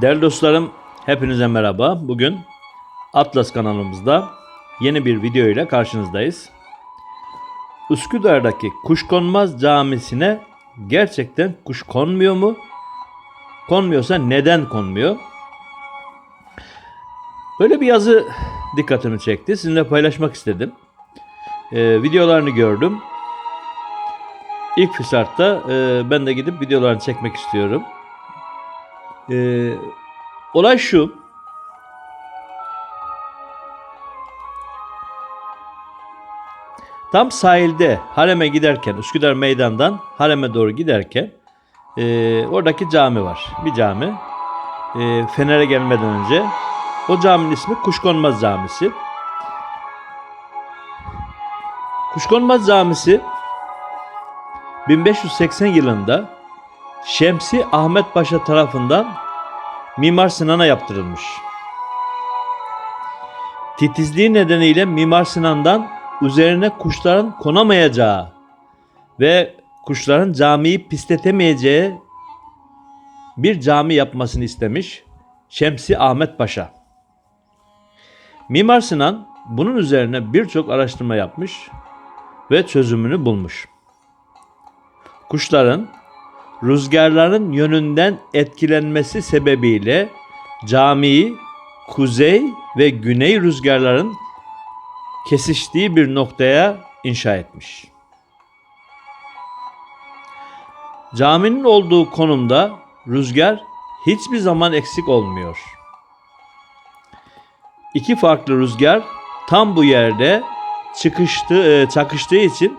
Değerli dostlarım, hepinize merhaba. Bugün Atlas kanalımızda yeni bir video ile karşınızdayız. Üsküdar'daki Kuşkonmaz Camisi'ne gerçekten kuş konmuyor mu? Konmuyorsa neden konmuyor? Böyle bir yazı dikkatimi çekti. Sizinle paylaşmak istedim. Ee, videolarını gördüm. İlk fırsatta e, ben de gidip videolarını çekmek istiyorum. Ee, olay şu. Tam sahilde Harem'e giderken, Üsküdar Meydan'dan Harem'e doğru giderken e, oradaki cami var. Bir cami. E, Fener'e gelmeden önce. O caminin ismi Kuşkonmaz Camisi. Kuşkonmaz Camisi 1580 yılında Şemsi Ahmet Paşa tarafından Mimar Sinan'a yaptırılmış. Titizliği nedeniyle Mimar Sinan'dan üzerine kuşların konamayacağı ve kuşların camiyi pisletemeyeceği bir cami yapmasını istemiş Şemsi Ahmet Paşa. Mimar Sinan bunun üzerine birçok araştırma yapmış ve çözümünü bulmuş. Kuşların rüzgarların yönünden etkilenmesi sebebiyle camiyi kuzey ve güney rüzgarların kesiştiği bir noktaya inşa etmiş. Caminin olduğu konumda rüzgar hiçbir zaman eksik olmuyor. İki farklı rüzgar tam bu yerde çıkıştı, e, çakıştığı için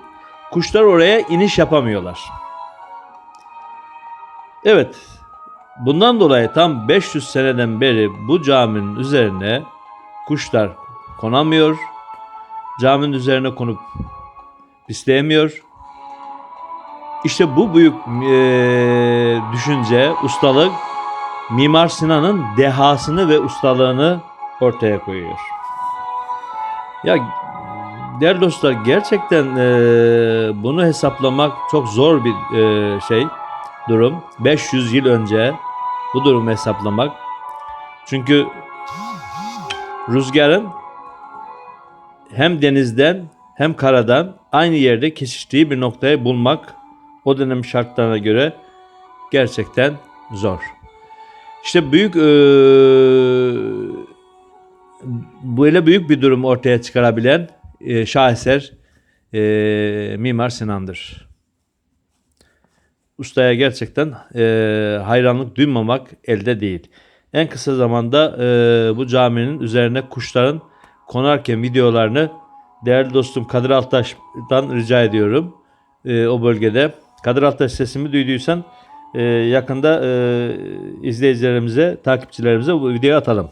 kuşlar oraya iniş yapamıyorlar. Evet, bundan dolayı tam 500 seneden beri bu caminin üzerine kuşlar konamıyor, caminin üzerine konup pisleyemiyor. İşte bu büyük eee, düşünce, ustalık Mimar Sinan'ın dehasını ve ustalığını ortaya koyuyor. Ya değerli dostlar gerçekten eee, bunu hesaplamak çok zor bir eee, şey durum. 500 yıl önce bu durumu hesaplamak. Çünkü rüzgarın hem denizden hem karadan aynı yerde kesiştiği bir noktayı bulmak o dönem şartlarına göre gerçekten zor. İşte büyük eee, böyle büyük bir durum ortaya çıkarabilen eee şaheser eee, Mimar Sinan'dır. Ustaya gerçekten eee, hayranlık duymamak elde değil. En kısa zamanda eee, bu caminin üzerine kuşların konarken videolarını değerli dostum Kadir Altaş'tan rica ediyorum. Eee, o bölgede. Kadir Altaş sesimi duyduysan eee, yakında eee, izleyicilerimize, takipçilerimize bu videoyu atalım.